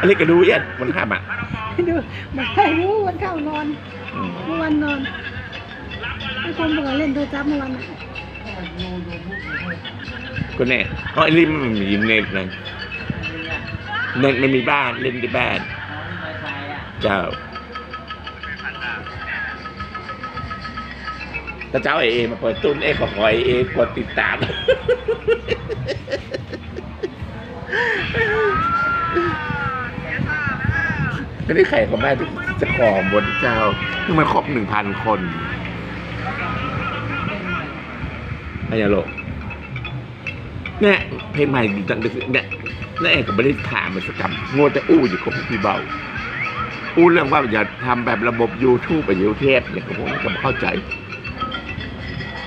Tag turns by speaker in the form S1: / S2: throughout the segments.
S1: อันนี้ก็ดูเย็ดมันข้ามอะ
S2: ดูมาให้รู้วันเข้านอน
S1: อืม
S2: เมื่อวันนอนไอ้คนบอกว่าเล่นโทรศัพท์เมื่อวันน่ะ
S1: ก็แน่เพราะไอ้ลิมมันมีเน็ตนะ เน็ตไม่มีบ้านเล่นที่บ้านเจ้าถ้าเจ้าไอเอมาเปิดตุ้นเอขอขอไอเอกดติดตามไม่ได้ไข่ของแม่ที่จะขอบนเจ้าคือมันครบหนึ่งพันคนอะไรอย่างโลกเนี่ยเพลงใหม่ดังๆเนี่ย นั่นเองก็ไม่ได้ถามมันสักคำง่แต่อู้อยู่กับพี่เบา อู้เรื่องว่าอย่าทำแบบระบบ YouTube ไปยูเทปเนี่ยผมก็ไม่เข้าใจ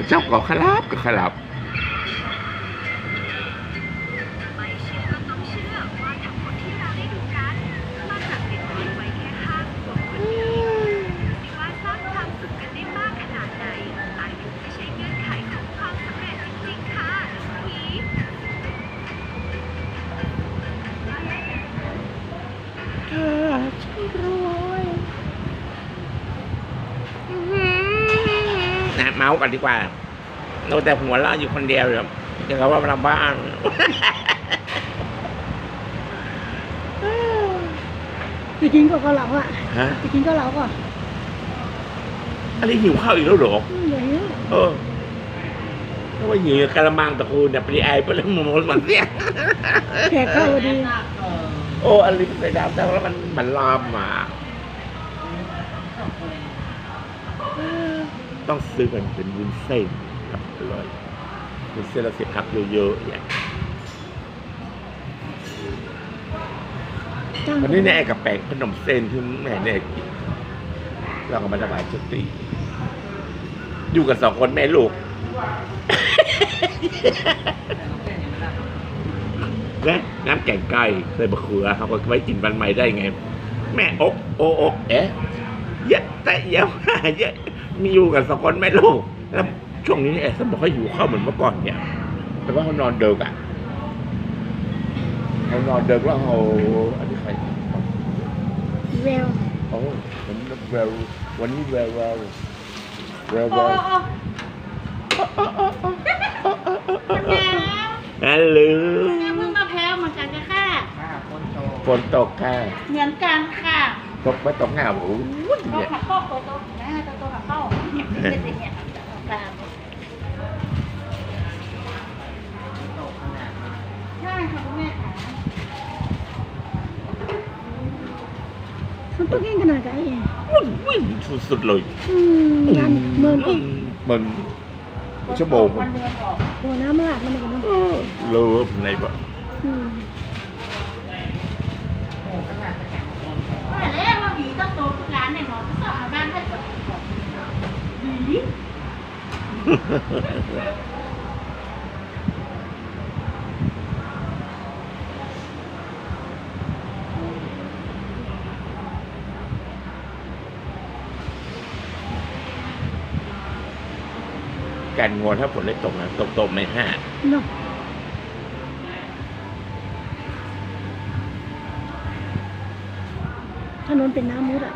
S1: เจ้าก็ขลับก็ขลับ
S3: ดีกว่าเรา
S1: แต่หัวเราะอยู่คนเดียวเลยเดี๋ยวเขาว่าเราบ้าน
S2: ไปกินก็เกาเหลาอะ
S1: ฮะ
S2: ไปกินเกาเหลาก่อน
S1: อะไรหิวข้าวอีกแล้วเหรอ
S2: อืมเดี๋ยวหิว
S1: เออเพราะว่าหิวกระมังตะคูเนี่ยปรีไอไปแล้วมันมันเสีย
S2: แขกเข้าพอดี
S1: โอ้อะไรใส่ดาวแต่แล้วมันมันลามมา ต้องซื้อกันเป็นวุ้นเส้นครับอร่อยวุ้นเส้นเราเสียผักเยอะๆอย่าง
S2: จ้าง
S1: วันนี้เนี่ยไอ้กับแป้งขนมเส้นที่แม่เนี่ยกินเราก็มาถวายสติอยู่กันสองคนแม่ลูกและน้ำแกงไก่ใส่บะเขือเขาก็ไว้กินวันใหม่ได้ไง แม่อกโออกเอ๊ะเยอะแต่เยอะมากเยอะ มีอยู่กันสองคนแม่ลูกแล้วช่วงนี้เนี่ยสมบอกให้อยู่เข้าวเหมือนเมื่อก่อนเนี่ย แต่ว่าเขานอนเดิกอะเขานอนเดิกแล้วเขาอันนี้ใคร
S2: แวว
S1: โอ้วันนี้แวววันนี้แววแววแววแววฮัลโหล
S4: แม่เพิ่งมาแพ้เหมือนกันจ้ะค่ะ
S1: ฝนตกค่ะ
S4: เหมือนกันค่ะ
S1: ตกไม่ตกหน้าโอ้โห
S4: โต๊ะ
S1: เนี่ย
S4: ขับเข้าโต๊ะโต๊ะนะโต๊ะโต๊ะขับเข้าเป็นอย่างเงี้ยใช่ค่ะคุณแม่ค่ะ
S2: มันต้องเก่งขนาดไหนเอง
S1: วิ่งวิ่งสุดๆเลย
S2: อืมยันเมินอีก
S1: มันชั่วโมง
S4: วันเดือนออก
S2: โหน้ำมันหลากมันเลยกันเนาะ
S1: เออเลิฟในบ่
S2: อืม
S4: ว่าแล้วว่าหวีต้องโตทุกร้านในหมอทุกสอบมาบ้านให้สดหวี
S1: การงวนถ้าฝนได้ตกนะตกตกไม่ห้า
S2: เนาะถนนเป็นน้ำมุดอะ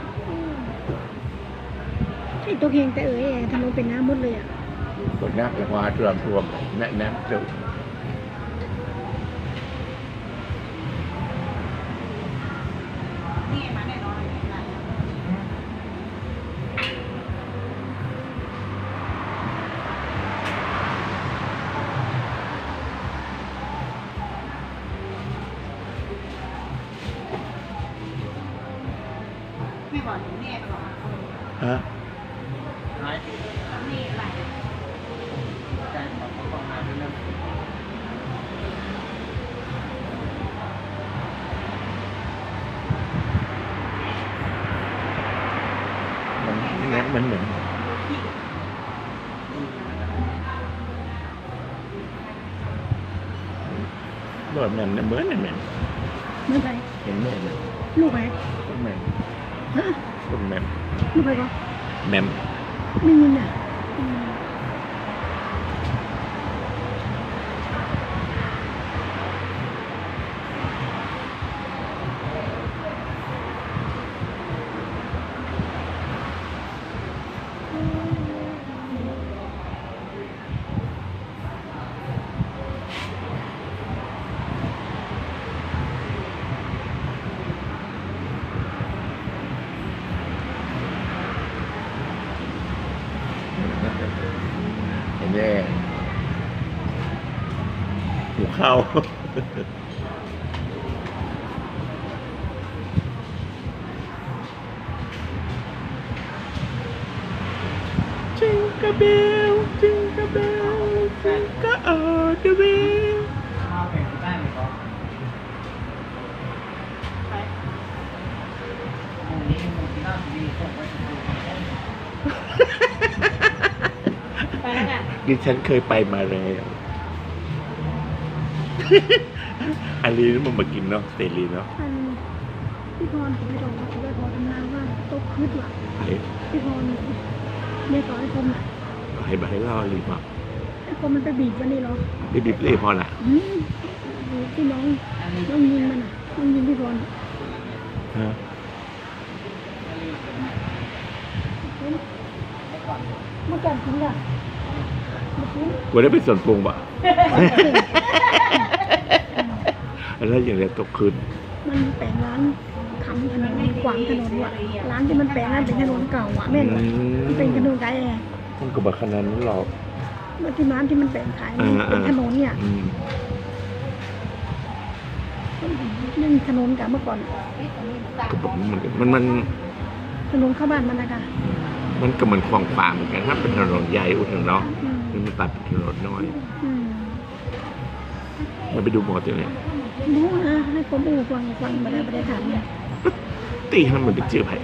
S2: ไอ้ตัวเพียงแต่เอ๋ยถนนเป็นน้ำมดเลยอะ
S1: ฝนนักละว่าเตรียมร
S4: วมแนะน้ำ
S1: จุ เหมือนเหมือน
S2: ไม่ไป
S1: เห็นแม่ไหม
S2: ลูกไป
S1: ต้นแมม
S2: ฮะ
S1: ต้นแมม
S2: ลูกไปก็
S1: แมม
S2: ไม่ยินอะอืม
S1: เห็นแม่หิวข้าวจิงกะเบลจิงกะเบลจิงกะออเดเวล
S5: ข้า วแข่งที่บ้านไหมครับ
S4: ไป
S5: วันนี้มันที่น่าจะดีส่งไปถึง
S4: ไปแล้วกัน
S1: ดิฉันเคยไปมาแล้วอาลีนี่มันมากินเนาะเสรีเนาะ
S2: อันพี่พรผมไม่ตรงกับพี่พรทำงานว่าตกคืดว่ะ
S1: ไอ้
S2: พี่พรเนี่ยต่อไอ้ผมอะ
S1: ให้มาให้เล่าอาลีมา
S2: ไอ้ผมมันไปบีบวันนี้เหรอ
S1: พี่ดิบเล่พอละ
S2: อืมดูที่น้อง
S5: อันนี้
S2: องยิงมันอะน้องยิงพี่พร
S1: ฮะ
S2: เมื่อก่อนกินอะเมื่อกี้
S1: วันนี้เป็นส่วนปรุงปะแล้วอย่างเงี้ยตกคืน
S2: มันแปลงร้านทำถนนขวางถนนว่ะร้านที่มันแปลงร้านเป็นถนนเก่าอะแม่นมันเป็นถนนไกลแอร์
S1: มันก็บอกขนาดนั้นหรอก
S2: เมื่อที่ร้านที่มันแปลงขาย
S1: อ่า
S2: เป็นถนนเนี่ย
S1: อืม
S2: นึ่งถนนกับเมื่อก่อน
S1: ก็บอกมันมันมัน
S2: ถนนเข้าบ้านมันนะคะ
S1: มันก็เหมือนคลองป่าเหมือนกันถ้าเป็นถนนใหญ่อุดหนุนเนาะ
S2: อืม
S1: มันตัดเป็นถนนน้อย
S2: อืม
S1: มันไปดูหมอตัวเนี่ย
S2: รู้นะให้ผมอูฟังฟังมาได้ไม่ได้ถามเนี่ย
S1: ตีให้มันเป็นชื่อไผ่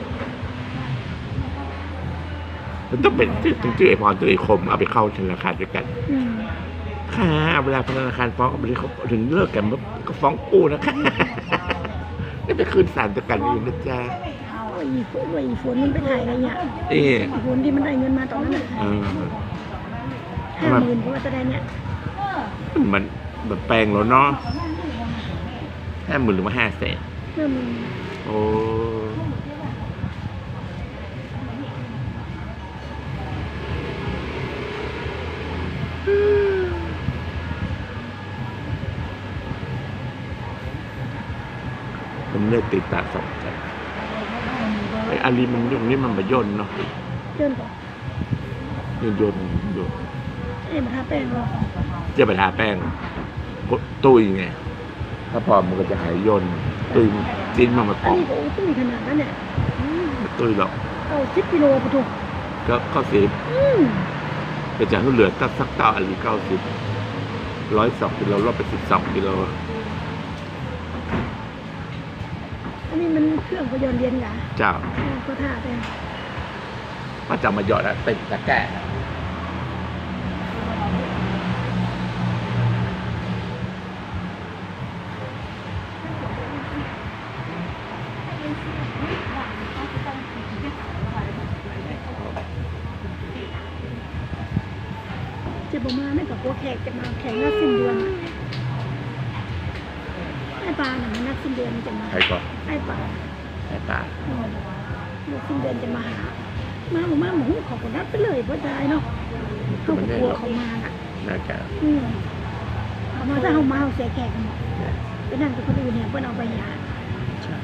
S1: มันต้องเป็นชื่อเป็นชื่อไอพรตัวไอคมเอาไปเข้าธนาคารด้วยกัน
S2: อืม
S1: ค่ะเวลาธนาคารฟ้องเอาไปเขาถึงเลิกกันปุ๊บก็ฟ้องกู้นะคะก็จะคืนศาลตัวกันเองนะจ๊ะ
S2: ว่าอีฝนว่าอีฝนมันไปถ่ายอะไรเนี่ย
S1: เอ๊ะ
S2: อีฝนที่มันได้เงินมาตอนนั้นอะ
S1: เออ
S2: ห้าหมื่นเพราะว่าจะได้เนี่ย
S1: มันมันแปลงแล้วเนาะห้าหมื่นหรือว่าห้าแสน
S2: ห้าหมื่น
S1: โอ้ เลือกติดตาสองใจไอ้อาลีมันยงนี่มันมาย่นเนาะ
S2: เดินก่อน
S1: ยนยนยน
S2: เอ้ยมาทาแป้งเหรอ
S1: จะไปทาแป้งกดตุ้ยไงถ้าพอมันก็จะหายย่นตุ้ยจิ้นมันมา
S2: อั
S1: ป
S2: น
S1: อก
S2: นี้ก็โอ้ตุ้ยขนาดนั้นเนี่ยอืม
S1: ตุ้ยหรอก
S2: เอาสิบกิโลปะทุก
S1: ก็เข้าสิบ
S2: อืม
S1: แต่จะให้เหลือตักสักต่ออาลีเก้าสิบร้อยสองกิโลลดไปสิบสองกิโล
S2: อันนี้มันเครื่องพยนต์เรียนกะ
S1: เจ้า
S2: เออก็ท่าแต่
S1: ก็จะมาหยอดอะเต็มตะแกรง
S2: จะบอกมาไม่กับพวกแขกจะมาแข่งนัดสิ้นเดือนอะไอ้ปลาหนังนัดสิ้นเดือนจะมา
S1: ใครก่อน
S2: ไอ้ปลา
S1: ไอ้ตา
S2: อืมนัดสิ้นเดือนจะมาหา มาบอกมาหมูขอคนนัดไปเลยเพราะได้เนาะเขาก็กลัวเขามาน่ะ
S1: น่าจะ
S2: อืมเขา มาเอาเขาเสียแขกกันหมดไปนั่งกับคนอื่นเนี่ยเพื่อนเอาไปยา
S1: ใช่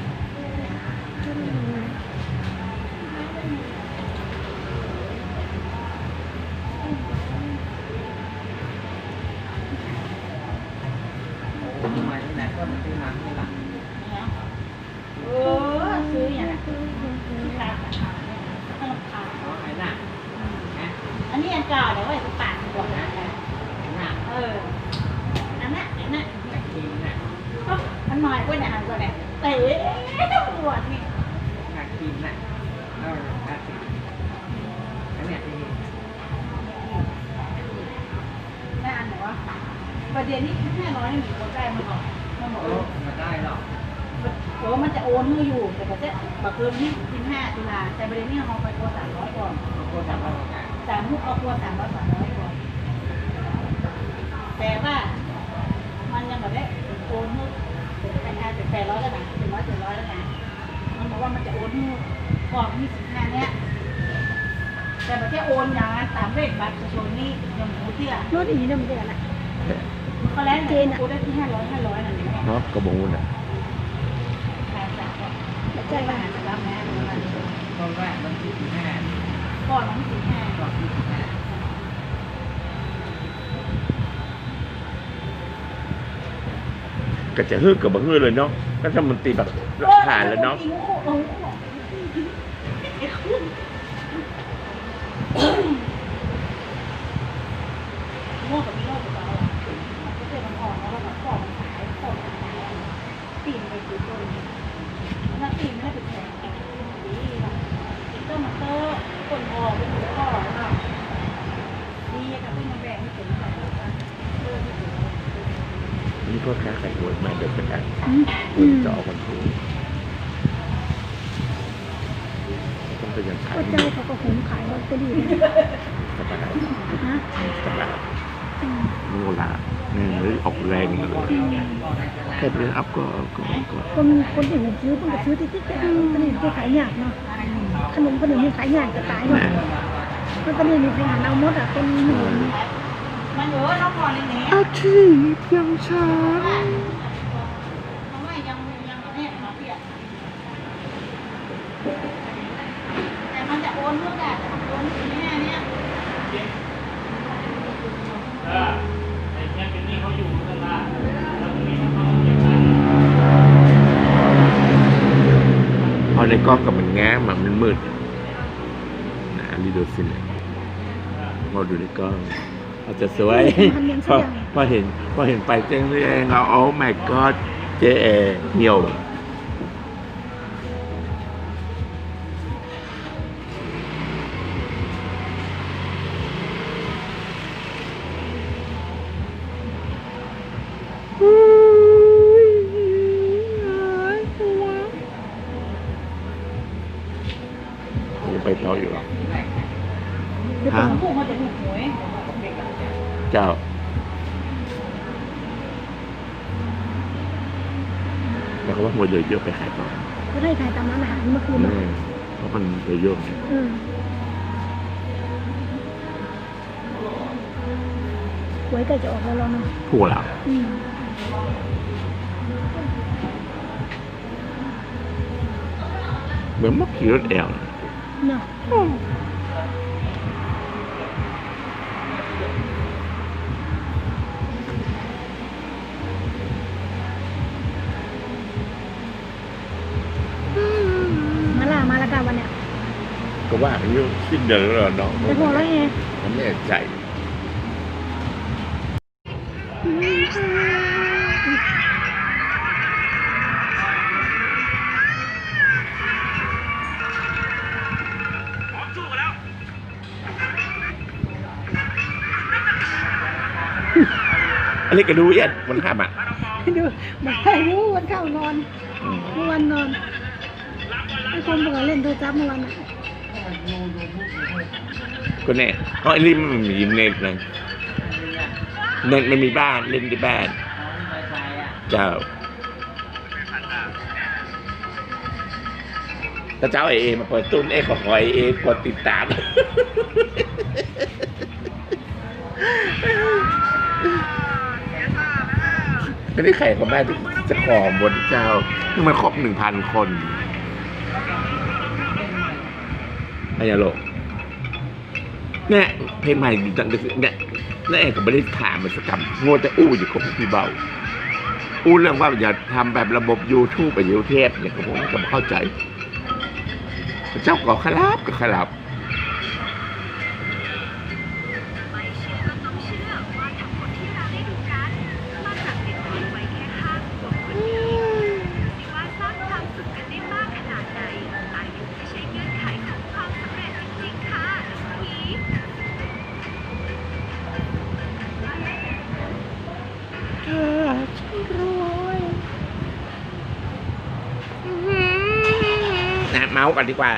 S5: ผมมาที่ไหนก็มาซื้อน้ำที่หลัง
S4: เออซื้ออย่างนั้นซื้อขายขนมขาย
S5: เพราะไอ้น่ะนะ
S4: อันนี้อันเก่าเดี๋ยวไว้ไปปาดก่อนนะ
S5: น่ะ
S4: เอออันนั้นอันนั้น
S5: แต่กินน่ะ
S4: มันหน่อยกว่าเนี่ยหันกว่าเนี่ยเต๋ปวดนี่
S5: น่ะกินน่ะแล้วน่ะกินอันเนี้ยที่
S4: ได้อันไหนวะประเดี๋ยวนี้แค่ร้อยหนึ่งคนได้มาบอกมาบอก
S5: โอ้มาได้หรอก
S4: เโอนให้อยู่แต่ก็จะ บักเพิ่มนี่สิบห้าตุลาแต่ประเด็นนี้เราไปกลัวสามร้อยก่อน
S5: โคตรแบบว่า
S4: สามมุกเอากลัวสามร้อยสามร้อยก่อนแต่ว่ามันยังแบบได้โอนให้แต่งานเป็นแปดร้อยแล้วนะเป็นร้อยเจ็ดร้อยแล้วนะมันบอกว่ามันจะโอนให้ก่อนที่สิบห้าเนี่ยแต่ไม่ใช่โอนอย่างนั้นตามเลขบัตรประชาชนนี่ยังหมูเที่ย
S2: รถอีเนี่ยมันเดือดละ
S4: เขาแล้วเจนกูได้ที่ห้าร้อยห้าร้อยนั่นเอง
S1: เนาะกระบงน่ะ
S4: แปดสามก็
S2: แล้ว ใจ
S4: ใจ
S2: ว่า
S4: ว่าจะรับแม่
S5: เพราะว่ามันที่ห้า
S4: ก่อนวันที่สิบห้า
S5: ก่อนที่ห้า
S1: ก็จะฮึกกับบ่ฮึเลยเนาะก็ถ้ามันตีแบบราคาแล้วเนาะ
S4: โง่กับมีโลกกับเราก็เจอมันอ่อนแล้วแบบก่อนมันขายก่อนมันขายตีนไปคือต้นถ้าตีนไม่ได้เป็นแสนดีแบบอีกต้นมันเตอร์คนออกเป็นหัวข้อเนาะดีกับเป็นมาแบ่งให้ถึงแบบเออ
S1: นี่พ่อค้าขายหวยมาเดี๋ยวเป็นอัน
S2: อืม
S1: คุ
S2: อื
S1: ณ
S2: ม
S1: จะออกวันพุธต้องไปยังขาย
S2: ก็เจ้าเขาก็หุงขายลอตเตอรี่นะ
S1: สบาย
S2: ฮะ
S1: สบาย
S2: อืม
S1: โน่ละนี่เลยออกแรงเลยแค่ไปอัพก็ก็ก็
S2: คนที่หูคิ้วมันก็ซื้อติ๊กติ๊กๆลอตเตอนนี้ก็ขายยากเนาะขนมขนมนี่ขายยากจะตายเนาะลอตเตอนนี้มีใครหาเอาหมดอะเป็นหมื่น
S4: มันเยอะเราพอเลยเนี่ย
S1: อาชีพยังช้า
S4: ทำไมยังยังไม่ให้มาเปลี่ยนแต่มันจะโอนเมื่อไหร่โอนถึงแม่เนี่ย
S1: พอในกล้องกับมันแง้มอะมันมืดนะอันนี้ดูสิเนี่ยพอดูใน กล้องเราจะสวยพอพอเห็นพอเห็นไปเจ้งเองเราโอ้ my god เจเอเหี่ยวยังไปต่ออยู่หรอ
S4: เดี๋ยวผมพูดเขาจะถูกหวย
S1: เจ้า แต่เขาว่าหัวเยอะเยอะไปขายต่อ
S2: ก็ได้ขายตามร้านอาหารเมื่อคืน
S1: แน่
S2: เนาะ
S1: เพราะมันเยอะเยอะไง
S2: เออหวยใกล้จะออกแล้วเนาะ
S1: พูดแล้ว
S2: อืม
S1: เหมือนเมื่อกี้รถแอล
S2: เนาะมาล่ามาแล้วกันวันเนี้ย
S1: ก็ ว่าอายุสิ้นเดือนแล้วเรอเนาะ
S2: ไปพอแล้วไง
S1: ผมไม่แน่ใจอันนี้ก็ดูเอียดมันข้ามอะ
S2: ดูมาให้รู้วันเข้านอนเมื่อวันนอนไอ้คนบอกเล่นโทรศัพท์เมื่อวันน่ะ
S1: ก็แน่เพราะอันนี้มันมีเน็ตนะเน็ตมันมีบ้านเล่นที่บ้านเจ้าถ้าเจ้าไอเอมาเปิดตุ้นเอขอขอไอเอกดติดตามก็ได้ไข่ของแม่จะขอบนเจ้านี่มันครบหนึ่งพันคนอ้ยาโลก เนี่ยเพลงใหม่ดังเนี่ยนี่เองก็ไม่ได้ถามมันสักคำง่แต่อู้อยู่กับพี่เบาอู้เรื่องว่าอย่าทำแบบระบบ YouTube ไปยูเทปเนี่ยผมก็ไม่เข้าใจ เจ้าก็ขลับก็ขลับ
S3: ดีกว่า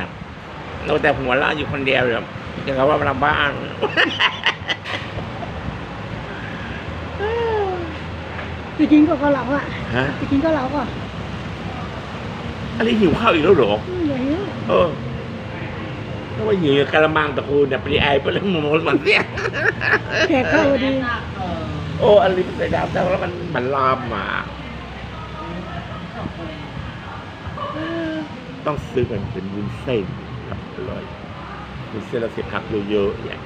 S3: เรา
S1: แต่หัวเราะอยู่คนเดียวเลยอย่างกับว่าเราบ้าน
S2: ไปกินก็เกาเหลาอะ
S1: ฮะ
S2: ไปกินเกาเหลาก่อน
S1: อะไรหิวข้าวอีกแล้วเหรอ
S2: อืมอย่าหิว
S1: เออแล้วว่าหิวกระมังตะคูเนี่ยปรีไอไปแล้วมันมันเสีย
S2: แขกเข้าพอดี
S1: โอ้อันนี้มันใส่ดาวแต่แล้วมันมันลามมา ต้องซื้อกันเป็นวุ้นเส้นครับอร่อยวุ้นเส้นเราเสียผักเยอะๆอย่าง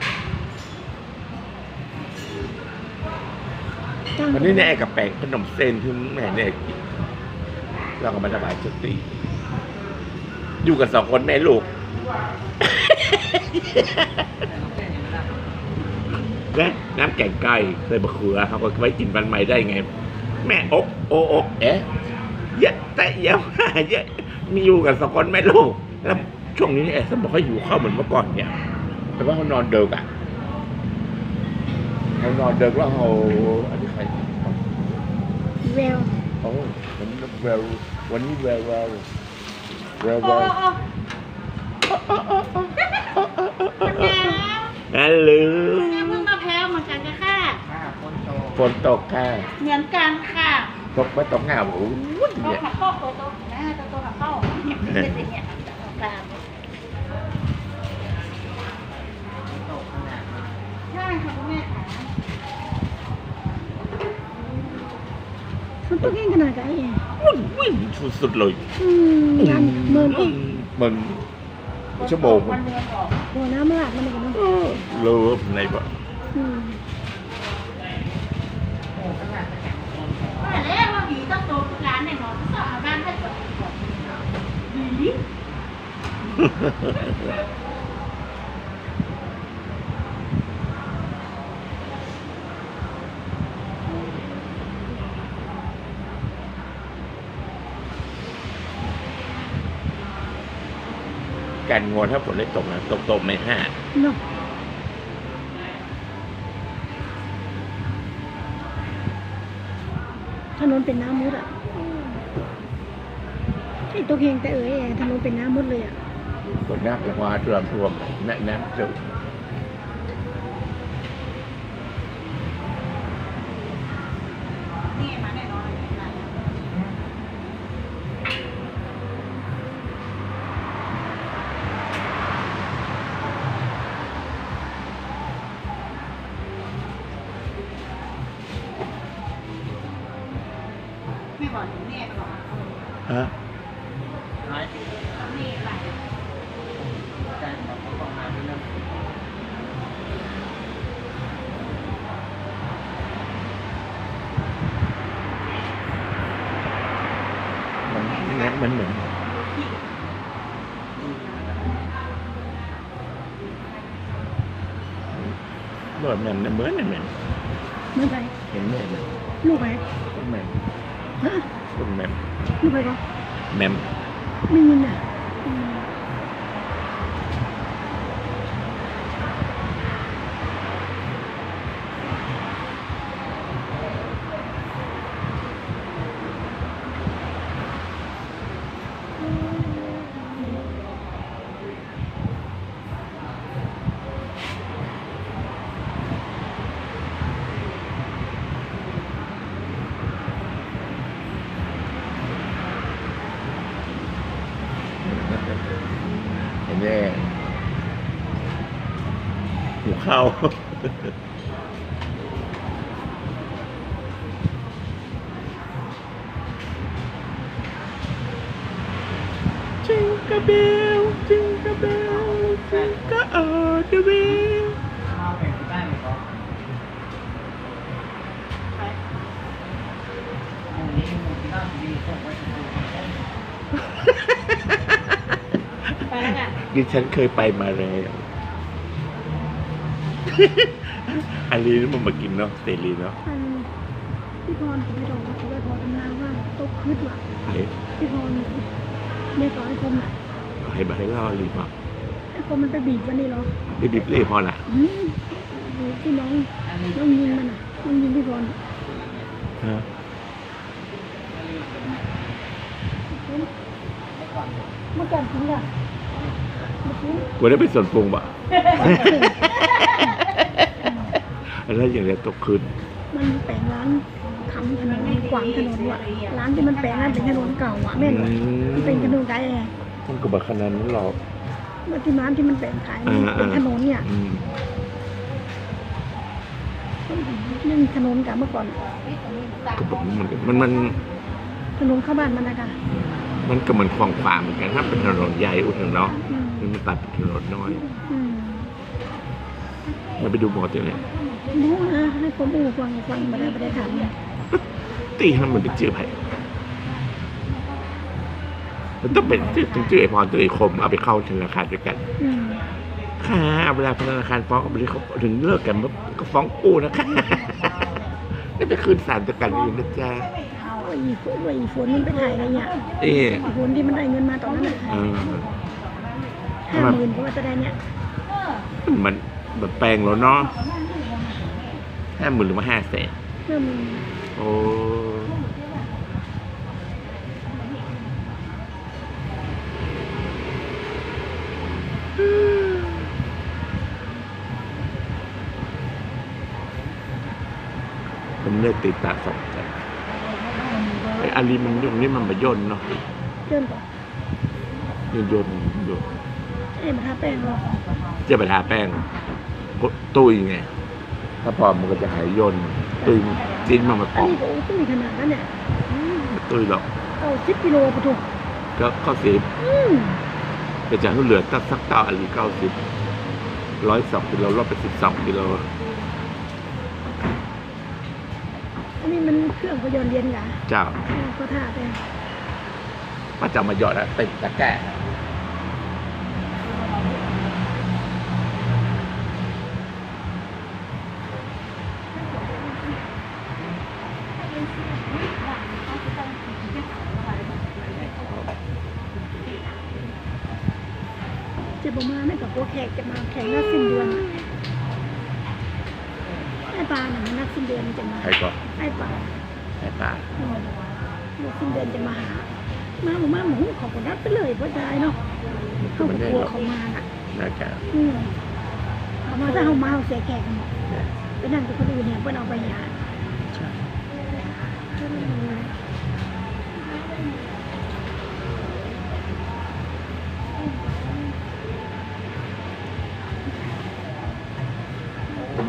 S2: ตั้ง
S1: วันนี้แน่กับแป้งขนมเส้นที่แม่แน่กินเราก็มาสบายสติอยู่กันสองคนแม่ลูก และน้ำแกงไก่ใส่บะเขือเขาก็ไว้กินวันใหม่ได้ไง แม่อกโออกเอ๊ะเยอะแต่เยอะมากเยอะ มีอยู่กันสองคนแม่ลูกแล้วช่วงนี้เอ๊ะสมบอกเขาอยู่ข้าวเหมือนเมื่อก่อนเนี่ยแต่ว่าเขานอนเดิกอะเขานอนเดิกแล้วเขาอันนี้ใคร
S2: แวว
S1: โอ้วันนี้แวววันนี้แววแววแววแว
S4: โอ้
S1: ว
S4: โอ้
S1: นั่นหรือ
S4: เพิ่งมาแพ้เหมือนกันค่ะ
S5: ข้าคนโต
S1: ฝนตกค่ะ
S4: เหมือนกันค่ะ
S1: ตกไม่ตกงาโอ้ย
S4: โต
S1: เนี่ย
S4: ขับเข้าโตโตหน้าโตโตขับเข้าเป็นอย่างเงี้ยตามใช่ค่ะคุณแม่ค่ะ
S2: มันต้องเก่งขนาดไหนเอง
S1: วุ่นวุ่นสุดๆเลย
S2: อืมยันเมินอีก
S1: มันชั่วโมง
S4: วันเดือนออก
S2: หัวน้ำมันหลากมันเลยกันเนาะ
S1: เลิฟในบ่
S2: อืม
S5: โตขนาด
S4: แต่แล้วว่าผีต้องโตทุกร้านแน่นอนสอบมาบ้านให้สอบ
S1: การงวนถ้าฝนได้ตกนะตกตกไม่ห้า
S2: เนาะถนนเป็นน้ำมุดอะ ไอ้ตัวเองแต่เอ๋ยแอถนนเป็นน้ำมดเลยอะ
S1: ฝนนักละวาท่วมท่วมแน่แน่จุ
S5: ด
S1: เหมือนแม่เหมือนแม่
S2: เมื่อไหร่
S1: เห็นแม่ไหม
S2: ลูกไหน
S1: คุณแม่
S2: ฮะ
S1: คุณแม่
S2: ลูกไหนก็
S1: แม่
S2: ไม่ยินอะอืม
S1: เห็นแม่หิวข้าว Jingle bell, jingle bell, jingle all the way.
S5: ข้าวแข่งที่บ้านเขาอันนี้มันที่บ้านดีส่งไว้ที่ดู
S4: ไปแล้วกัน
S1: ดิฉันเคยไปมาแล้วอันนี้มันมากินเนาะเสรีเนาะ
S2: อันพี่พรกับพี่ดอกกับพี่พรทำงานว่าตกคืดว่ะ
S1: เฮ้ย
S2: พี่พรไม่ต่อไอ้คมอะ
S1: ให้มาให้เล่ารีมา
S2: ไอ้คมมันไปบีบวันนี้เหรอ
S1: ดิดิบเลยพอละ
S2: อืมดูที่น้อง
S5: อันนี้
S2: น้องยิงมันอะน้องยิงพี่พร
S1: ฮะ
S2: ผม
S5: เมื่อก่อน
S2: เมื่อก่อนกินอะเมื่อกี้
S1: กูได้เป็นส่วนปรุงปะแล้วอย่างเงี้ยตกคืน
S2: มันแปลงร้านคำถนนขวางถนนว่ะร้านที่มันแปลงร้านเป็นถนนเก่าอะแม่นว่ะมันเป็นถนนไกลแอร์
S1: มันก็บอกขนาดนั้นหรอก
S2: เมื่อที่ร้านที่มันแปลงขาย
S1: อ่า
S2: เป็นถนนเนี่ย
S1: อืม
S2: นี่ถนนกับเมื่อก่อน
S1: ก็บอกมันมันมัน
S2: ถนนเข้าบ้านมันนะคะ
S1: มันก็เหมือนคลองความเหมือนกันถ้าเป็นถนนใหญ่อุดหนึ่งเนาะ
S2: อืม
S1: มันตัดเป็นถนนน้อย
S2: อืม
S1: มันไปดูหมอตัวเนี่ย
S2: รู้นะให้คนอูฟังฟังมาได้ไม่ได้ถามเนี่ย
S1: ตีให้มันเป็นชื่อไผ่ มันต้องเป็นชื่อถึงชื่อไอพรตัวไอคมเอาไปเข้าธนาคารด้วยกัน
S2: อืม
S1: ค่ะเวลาธนาคารฟ้องเอาไปเขาถึงเลิกกันปุ๊บก็ฟ้องกู้นะคะไม่ไปคืนศาลด้วยกันเองนะจ๊ะ
S2: ว่าอีฝนว่าอีฝนมันไปถ่ายอะไรเนี่ย
S1: เอ๊ะ
S2: อีฝนที่มันได้เงินมาตอนนั้นน่ะ
S1: เออ
S2: ห้าหมื่นก็ว่าจะได้เนี่ย
S1: มันแบบแปลงแล้วเนาะห้าหมื่นหรือว่าห้าแสน
S2: เพิ่ม
S1: โอ้ ผมเลยติดตาสองใจไอ้อาลีมันยุ่งนี่มันมาย่นเนาะ
S2: เกินกว่า
S1: ย่นย่นย่น
S2: เอ้ยมาทาแป้งหรอ
S1: เจะไปทาแป้งก็ตุ้ยไงถ้าพอมันก็จะหายย่นตุ้ยจิ้นมันมา
S2: อั
S1: ป
S2: น
S1: อก
S2: นี้ก็โอ้ขึ้นขนาดนั้นเนี่ยอืม
S1: ตุ้ยหรอก
S2: เอาสิบกิโลปะทุก
S1: ก็เข้าสิบ
S2: อืม
S1: แต่จะให้เหลือตักสักเต้าอาลีเก้าสิบร้อยสองกิโลลดไปสิบสองกิโล
S2: อันนี้มันเครื่องก็ยนต์เย็นกะ
S1: เจ้า
S2: อ๋อก็ท่าแป้ง
S1: ป้าจะมาหยอดแล้วติดตะแกรง
S2: เจ็บมาไม่กับโปแขกจะมาแข่งนัดสิ้นเดือนไอ้ปลาหนังนัดสิ้นเดือนมันจะมา
S1: ใครก็
S2: ไอ้ปลา
S1: ใครป้า
S2: อืมนัดสิ้นเดือนจะมาหา มาหมูมาหมูขอคนนัดไปเลยเพราะใจเนาะเขาก็กลัวเขามาน่ะ
S1: น่าจะ
S2: อืมเขามาถ้าเขามาเขาเสียแขกกันหมดไปนั่งกับ คนอื่นเนี่ยเพื่อนเอาไปหยา
S1: ใช่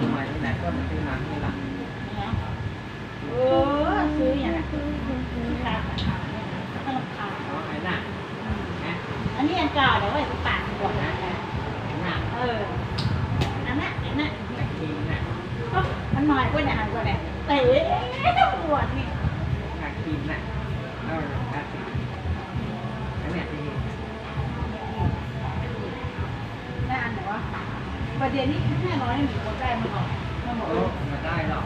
S5: ทำไมตั้งแต่ต้นซื้อมาไม่หลัง
S4: เออซื้ออย่างนั้นค่ะขนมขา
S5: เอาไอ้น่ะนะ
S4: อันนี้อันเก่าเดี๋ยวไว้ปากก่อนนะ
S5: น่ะ
S4: เอออันนั้นอันนั้น
S5: ตะกี้น่ะ
S4: มันหน่อยกว่าเนี่ยหันกว่าเนี่ยเต๋ปวดนี่
S5: ตะกี้น่ะเอาตะกี้อันเนี้ยที่
S4: ได้อันไหนวะประเดี๋ยวนี้ห้าร้อยหนึ่งคนได้มาก่อนมาบอก
S5: โอ้มาได้หรอก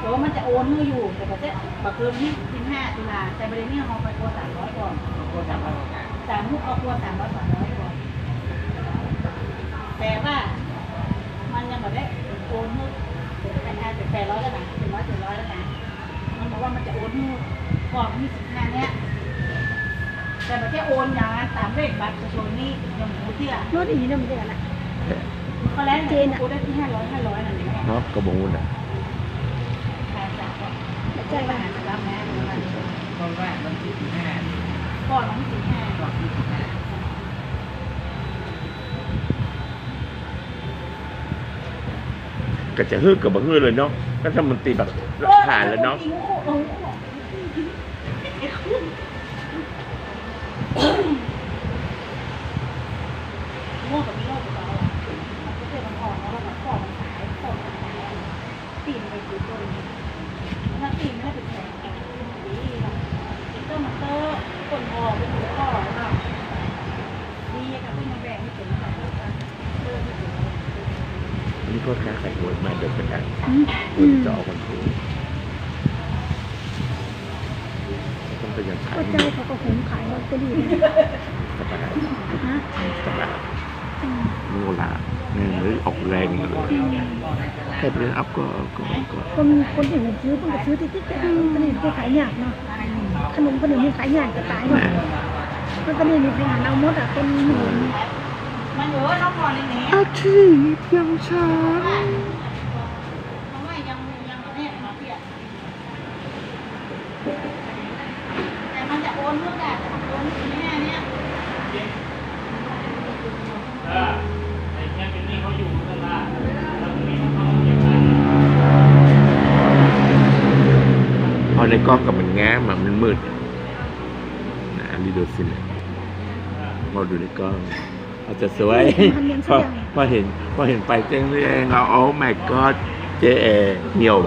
S4: โอ้มันจะโอนมืออยู่แต่ก็จะบักเกินนี่สิบห้าตุลาแต่ประ เดี๋ยวนี้เอาไปตัวสามร้อยก่อน
S5: เขาก็จะมาบอกกัน
S4: สามมุกเอาตัวสามร้อยสามร้อยก่อนแต่ว่า มันยังแบบได้โอนมือแต่งานเป็นแปดร้อยแล้วนะเป็นร้อยเป็นร้อยแล้วนะมันบอกว่ามันจะโอนมือก่อนมีสิบห้าเนี้ยแต่ไม่ใช่โอนอย่างนั้นตามเลขบัตรประชาชนนี่ยังหมูเที่ย
S2: รถอีเนี่ยมันจะกันละ
S4: เขาแล้วเจนกูได้ที่ห้าร้อยห้าร้อยนั่นเอง
S1: เนาะกระบงูน่ะ
S4: แพงจัดก็
S2: แต่ใจ
S4: ใช่
S2: ว่า
S4: ป่ะรับแม่
S5: ตอนแรกมันที่สิบห้า
S4: ก่อนมันสิบห้า
S5: ก่อนที่สิบห้า
S1: ก็จะฮือกับบะฮือเลยเนาะก็ถ้ามันตีแบบราคาแล้วเนาะ
S4: โง่กับมีโลกกับเราก็เจอมันอ่อนแล้ว อันนี้ก็ค้า
S1: ขายหวยมาเดินไปได้
S2: อืม
S1: คุ
S2: อื
S1: ณ
S2: ม
S1: จะเอาคนถูกต้องไปยังขาย
S2: ก็ใจเขาก็คงขายลอตเตอรี่นะ
S1: สบาย
S2: ฮะ
S1: สบาย
S2: อืม
S1: โง่ละเนี่ยเลยออกแรงเลย
S2: อืม
S1: แค่ไปเล่นอัพก็ก็ก็
S2: ก็มีคนอื่นซื้อเพิ่งก็ซื้อติ๊กติ๊กแต่ตอนนี้ก็ขายยากเนาะขนมขนมนี่ขายยากจะตายเนาะ
S1: แม่
S2: มันก็นี่มีขนาดเอามดอะเป็นหนู
S4: มันเยอะน้องพอในนี้
S1: อาชีพอย่างฉัน
S4: ทำไมยังยังเนี่ยมาเปลี่ยนแต่มันจะโอนเมื่อไหร่โอนแม่เนี่ย
S1: พอในกล้องกับมันแง้มมันมืดนะอันนี้ดูสิเนี่ยมาดูในกล้อง อาจจะสวยพอพอเห็นพอเห็นไปเจ้งเองเอาโอ้ my god เจเอเหี่ยว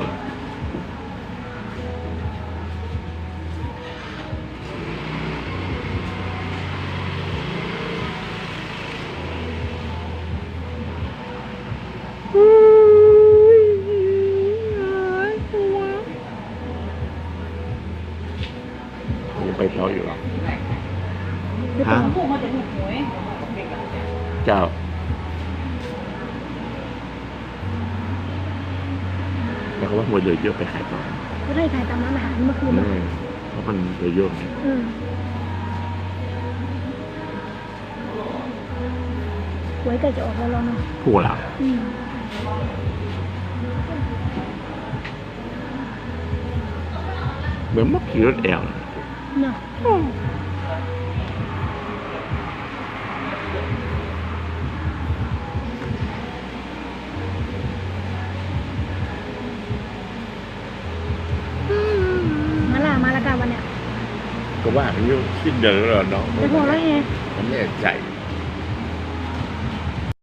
S1: ยังไปต่ออยู่หรอ
S2: เดี๋ยว
S1: ฮะ เจ้า แต่เขาว่าหัวเหลือเยอะไปขายต่อ
S2: ก็ได้ถ่ายตามร้านอาหารเมื่อคืน
S1: อื
S2: เนาะ
S1: มเพราะมันเหลือเยอะไง
S2: เออหวยใกล้จะออกแล้วเนาะ
S1: พูดละ
S2: อืม
S1: เหมือนมักขี่รถแอลนะ
S2: เนาะมาล่ามาแล้ วกันวันเนี้ย
S1: ก็ว่าอายุสิ้นเดือนแล้วเหรอเนาะ
S2: จะพอแล้วไง
S1: ผมไม่แน่ใจ
S2: เ